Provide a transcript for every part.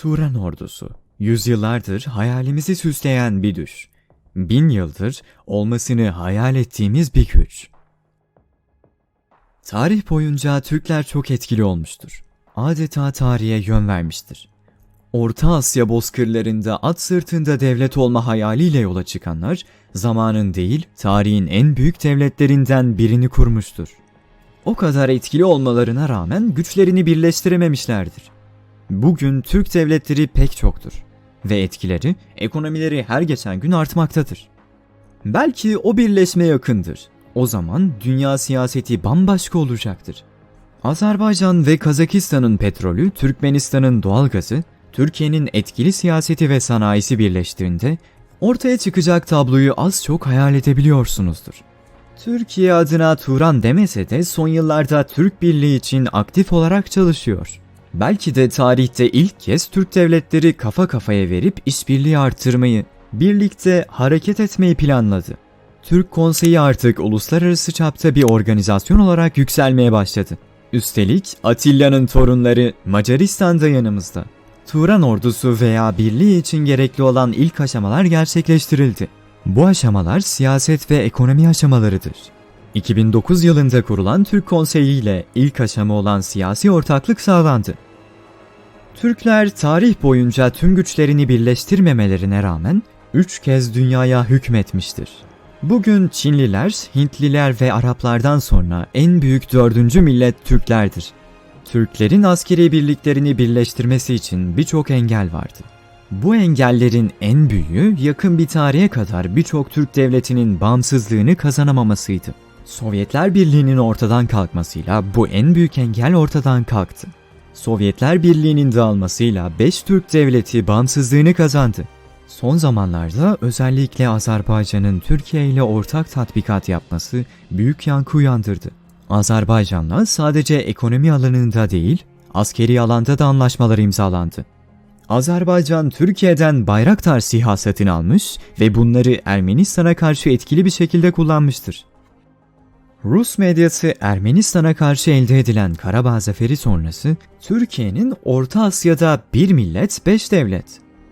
Turan ordusu, yüzyıllardır hayalimizi süsleyen bir düş. Bin yıldır olmasını hayal ettiğimiz bir güç. Tarih boyunca Türkler çok etkili olmuştur. Adeta tarihe yön vermiştir. Orta Asya bozkırlarında at sırtında devlet olma hayaliyle yola çıkanlar, zamanın değil tarihin en büyük devletlerinden birini kurmuştur. O kadar etkili olmalarına rağmen güçlerini birleştirememişlerdir. Bugün Türk devletleri pek çoktur ve etkileri, ekonomileri her geçen gün artmaktadır. Belki o birleşme yakındır. O zaman dünya siyaseti bambaşka olacaktır. Azerbaycan ve Kazakistan'ın petrolü, Türkmenistan'ın doğalgazı, Türkiye'nin etkili siyaseti ve sanayisi birleştiğinde ortaya çıkacak tabloyu az çok hayal edebiliyorsunuzdur. Türkiye adına Turan demese de son yıllarda Türk Birliği için aktif olarak çalışıyor. Belki de tarihte ilk kez Türk devletleri kafa kafaya verip işbirliği arttırmayı, birlikte hareket etmeyi planladı. Türk Konseyi artık uluslararası çapta bir organizasyon olarak yükselmeye başladı. Üstelik Atilla'nın torunları Macaristan'da yanımızda. Turan ordusu veya birliği için gerekli olan ilk aşamalar gerçekleştirildi. Bu aşamalar siyaset ve ekonomi aşamalarıdır. 2009 yılında kurulan Türk Konseyi ile ilk aşama olan siyasi ortaklık sağlandı. Türkler tarih boyunca tüm güçlerini birleştirmemelerine rağmen 3 kez dünyaya hükmetmiştir. Bugün Çinliler, Hintliler ve Araplardan sonra en büyük dördüncü millet Türklerdir. Türklerin askeri birliklerini birleştirmesi için birçok engel vardı. Bu engellerin en büyüğü yakın bir tarihe kadar birçok Türk devletinin bağımsızlığını kazanamamasıydı. Sovyetler Birliği'nin ortadan kalkmasıyla bu en büyük engel ortadan kalktı. Sovyetler Birliği'nin dağılmasıyla 5 Türk devleti bağımsızlığını kazandı. Son zamanlarda özellikle Azerbaycan'ın Türkiye ile ortak tatbikat yapması büyük yankı uyandırdı. Azerbaycan'la sadece ekonomi alanında değil, askeri alanda da anlaşmalar imzalandı. Azerbaycan Türkiye'den Bayraktar SİHA satın almış ve bunları Ermenistan'a karşı etkili bir şekilde kullanmıştır. Rus medyası Ermenistan'a karşı elde edilen Karabağ zaferi sonrası Türkiye'nin Orta Asya'da bir millet beş devlet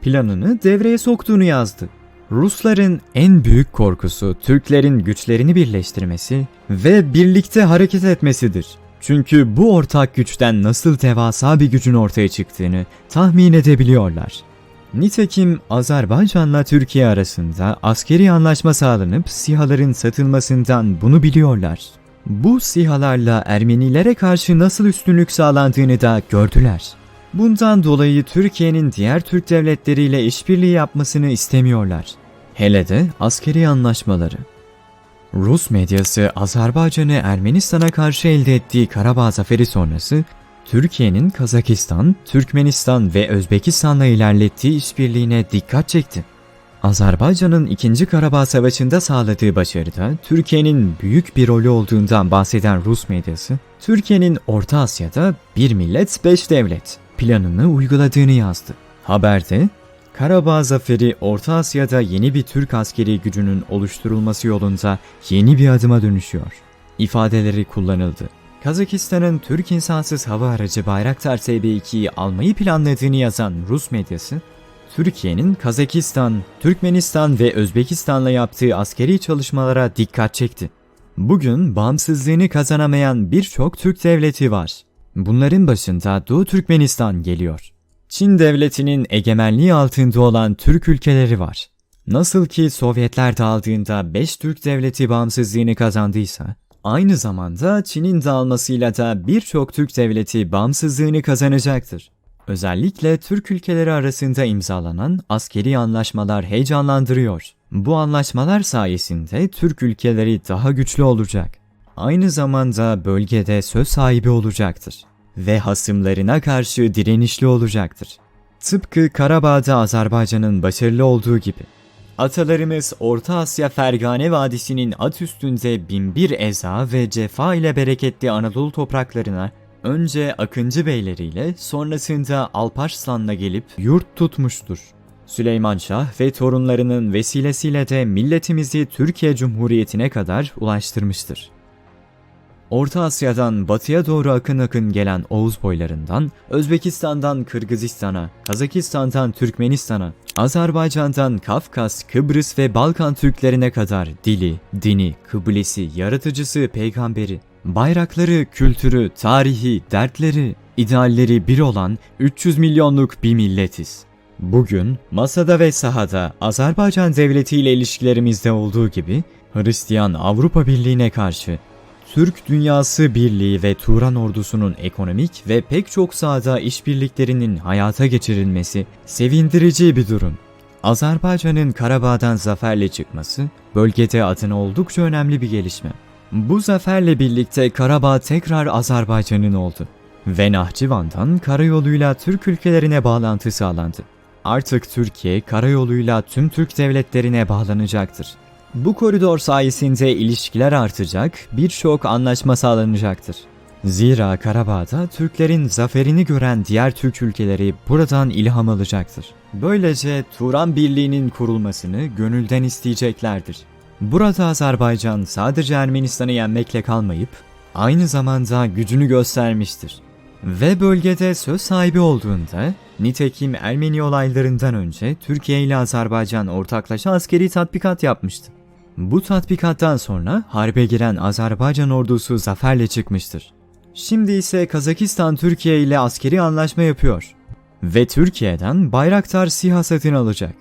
planını devreye soktuğunu yazdı. Rusların en büyük korkusu Türklerin güçlerini birleştirmesi ve birlikte hareket etmesidir. Çünkü bu ortak güçten nasıl devasa bir gücün ortaya çıktığını tahmin edebiliyorlar. Nitekim Azerbaycan'la Türkiye arasında askeri anlaşma sağlanıp SİHA'ların satılmasından bunu biliyorlar. Bu SİHA'larla Ermenilere karşı nasıl üstünlük sağlandığını da gördüler. Bundan dolayı Türkiye'nin diğer Türk devletleriyle işbirliği yapmasını istemiyorlar. Hele de askeri anlaşmaları. Rus medyası Azerbaycan'ı Ermenistan'a karşı elde ettiği Karabağ zaferi sonrası Türkiye'nin Kazakistan, Türkmenistan ve Özbekistan'la ilerlettiği işbirliğine dikkat çekti. Azerbaycan'ın 2. Karabağ Savaşı'nda sağladığı başarıda Türkiye'nin büyük bir rolü olduğundan bahseden Rus medyası, Türkiye'nin Orta Asya'da bir millet beş devlet planını uyguladığını yazdı. Haberde, Karabağ zaferi Orta Asya'da yeni bir Türk askeri gücünün oluşturulması yolunda yeni bir adıma dönüşüyor. ifadeleri kullanıldı. Kazakistan'ın Türk insansız hava aracı Bayraktar TB2'yi almayı planladığını yazan Rus medyası, Türkiye'nin Kazakistan, Türkmenistan ve Özbekistan'la yaptığı askeri çalışmalara dikkat çekti. Bugün bağımsızlığını kazanamayan birçok Türk devleti var. Bunların başında Doğu Türkmenistan geliyor. Çin devletinin egemenliği altında olan Türk ülkeleri var. Nasıl ki Sovyetler dağıldığında 5 Türk devleti bağımsızlığını kazandıysa, aynı zamanda Çin'in dağılmasıyla da birçok Türk devleti bağımsızlığını kazanacaktır. Özellikle Türk ülkeleri arasında imzalanan askeri anlaşmalar heyecanlandırıyor. Bu anlaşmalar sayesinde Türk ülkeleri daha güçlü olacak. Aynı zamanda bölgede söz sahibi olacaktır ve hasımlarına karşı direnişli olacaktır. Tıpkı Karabağ'da Azerbaycan'ın başarılı olduğu gibi. Atalarımız Orta Asya Fergane Vadisi'nin at üstünde binbir eza ve cefa ile bereketli Anadolu topraklarına önce Akıncı beyleriyle sonrasında Alparslan'la gelip yurt tutmuştur. Süleyman Şah ve torunlarının vesilesiyle de milletimizi Türkiye Cumhuriyeti'ne kadar ulaştırmıştır. Orta Asya'dan batıya doğru akın akın gelen Oğuz boylarından, Özbekistan'dan Kırgızistan'a, Kazakistan'dan Türkmenistan'a, Azerbaycan'dan Kafkas, Kıbrıs ve Balkan Türklerine kadar dili, dini, kıblesi, yaratıcısı, peygamberi, bayrakları, kültürü, tarihi, dertleri, idealleri bir olan 300 milyonluk bir milletiz. Bugün masada ve sahada Azerbaycan devleti ile ilişkilerimizde olduğu gibi Hristiyan Avrupa Birliği'ne karşı Türk Dünyası Birliği ve Turan ordusunun ekonomik ve pek çok sahada işbirliklerinin hayata geçirilmesi sevindirici bir durum. Azerbaycan'ın Karabağ'dan zaferle çıkması bölgede adına oldukça önemli bir gelişme. Bu zaferle birlikte Karabağ tekrar Azerbaycan'ın oldu ve Nahçıvan'dan karayoluyla Türk ülkelerine bağlantı sağlandı. Artık Türkiye karayoluyla tüm Türk devletlerine bağlanacaktır. Bu koridor sayesinde ilişkiler artacak, birçok anlaşma sağlanacaktır. Zira Karabağ'da Türklerin zaferini gören diğer Türk ülkeleri buradan ilham alacaktır. Böylece Turan Birliği'nin kurulmasını gönülden isteyeceklerdir. Burada Azerbaycan sadece Ermenistan'ı yenmekle kalmayıp aynı zamanda gücünü göstermiştir. Ve bölgede söz sahibi olduğunda nitekim Ermeni olaylarından önce Türkiye ile Azerbaycan ortaklaşa askeri tatbikat yapmıştı. Bu tatbikattan sonra harbe giren Azerbaycan ordusu zaferle çıkmıştır. Şimdi ise Kazakistan Türkiye ile askeri anlaşma yapıyor. Ve Türkiye'den Bayraktar SİHA satın alacak.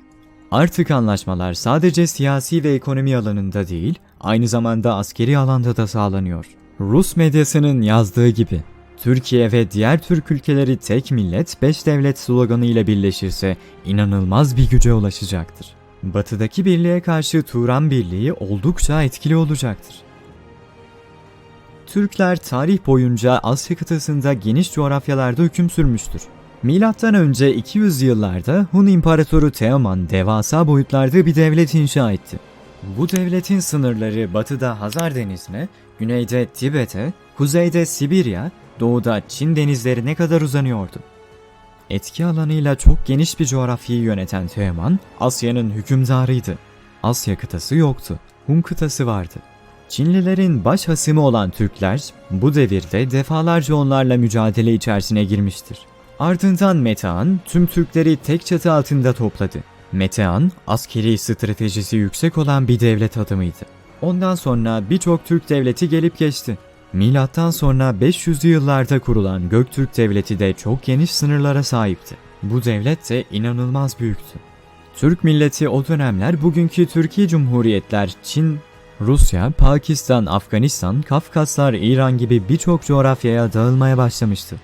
Artık anlaşmalar sadece siyasi ve ekonomi alanında değil, aynı zamanda askeri alanda da sağlanıyor. Rus medyasının yazdığı gibi, Türkiye ve diğer Türk ülkeleri tek millet, beş devlet sloganı ile birleşirse inanılmaz bir güce ulaşacaktır. Batıdaki birliğe karşı Turan Birliği oldukça etkili olacaktır. Türkler tarih boyunca Asya kıtasında geniş coğrafyalarda hüküm sürmüştür. Milattan önce 200 yıllarda Hun İmparatoru Teoman devasa boyutlarda bir devlet inşa etti. Bu devletin sınırları batıda Hazar Denizi'ne, güneyde Tibet'e, kuzeyde Sibirya, doğuda Çin denizlerine kadar uzanıyordu. Etki alanıyla çok geniş bir coğrafyayı yöneten Teoman, Asya'nın hükümdarıydı. Asya kıtası yoktu, Hun kıtası vardı. Çinlilerin baş hasımı olan Türkler bu devirde defalarca onlarla mücadele içerisine girmiştir. Ardından Metehan tüm Türkleri tek çatı altında topladı. Metehan askeri stratejisi yüksek olan bir devlet adamıydı. Ondan sonra birçok Türk devleti gelip geçti. Milattan sonra 500'lü yıllarda kurulan Göktürk Devleti de çok geniş sınırlara sahipti. Bu devlet de inanılmaz büyüktü. Türk milleti o dönemler bugünkü Türkiye Cumhuriyetler, Çin, Rusya, Pakistan, Afganistan, Kafkaslar, İran gibi birçok coğrafyaya dağılmaya başlamıştı.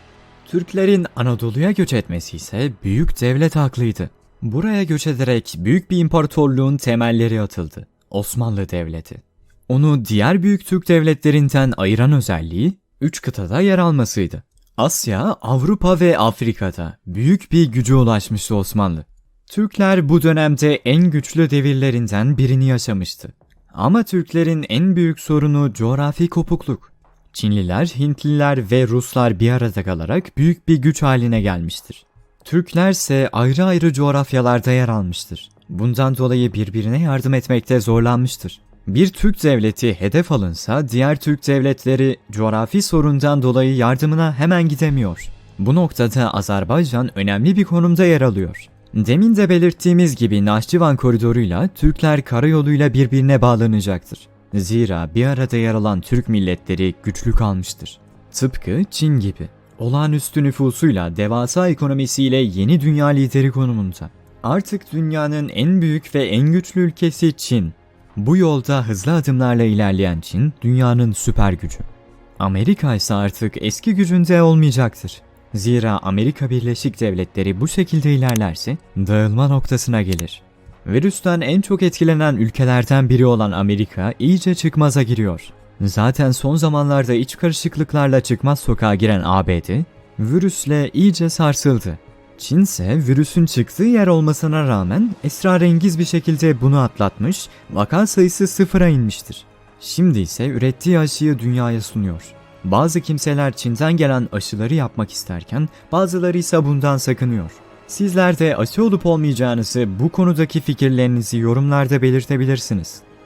Türklerin Anadolu'ya göç etmesi ise büyük devlet haklıydı. Buraya göç ederek büyük bir imparatorluğun temelleri atıldı. Osmanlı Devleti. Onu diğer büyük Türk devletlerinden ayıran özelliği üç kıtada yer almasıydı. Asya, Avrupa ve Afrika'da büyük bir güce ulaşmıştı Osmanlı. Türkler bu dönemde en güçlü devirlerinden birini yaşamıştı. Ama Türklerin en büyük sorunu coğrafi kopukluk. Çinliler, Hintliler ve Ruslar bir arada kalarak büyük bir güç haline gelmiştir. Türkler ise ayrı ayrı coğrafyalarda yer almıştır. Bundan dolayı birbirine yardım etmekte zorlanmıştır. Bir Türk devleti hedef alınsa diğer Türk devletleri coğrafi sorundan dolayı yardımına hemen gidemiyor. Bu noktada Azerbaycan önemli bir konumda yer alıyor. Demin de belirttiğimiz gibi Nahçıvan koridoruyla Türkler karayoluyla birbirine bağlanacaktır. Zira bir arada yer alan Türk milletleri güçlü kalmıştır. Tıpkı Çin gibi. Olağanüstü nüfusuyla devasa ekonomisiyle yeni dünya lideri konumunda. Artık dünyanın en büyük ve en güçlü ülkesi Çin. Bu yolda hızlı adımlarla ilerleyen Çin dünyanın süper gücü. Amerika ise artık eski gücünde olmayacaktır. Zira Amerika Birleşik Devletleri bu şekilde ilerlerse dağılma noktasına gelir. Virüsten en çok etkilenen ülkelerden biri olan Amerika iyice çıkmaza giriyor. Zaten son zamanlarda iç karışıklıklarla çıkmaz sokağa giren ABD, virüsle iyice sarsıldı. Çin ise virüsün çıktığı yer olmasına rağmen esrarengiz bir şekilde bunu atlatmış, vaka sayısı sıfıra inmiştir. Şimdi ise ürettiği aşıyı dünyaya sunuyor. Bazı kimseler Çin'den gelen aşıları yapmak isterken bazıları ise bundan sakınıyor. Sizler de aşı olup olmayacağınızı bu konudaki fikirlerinizi yorumlarda belirtebilirsiniz.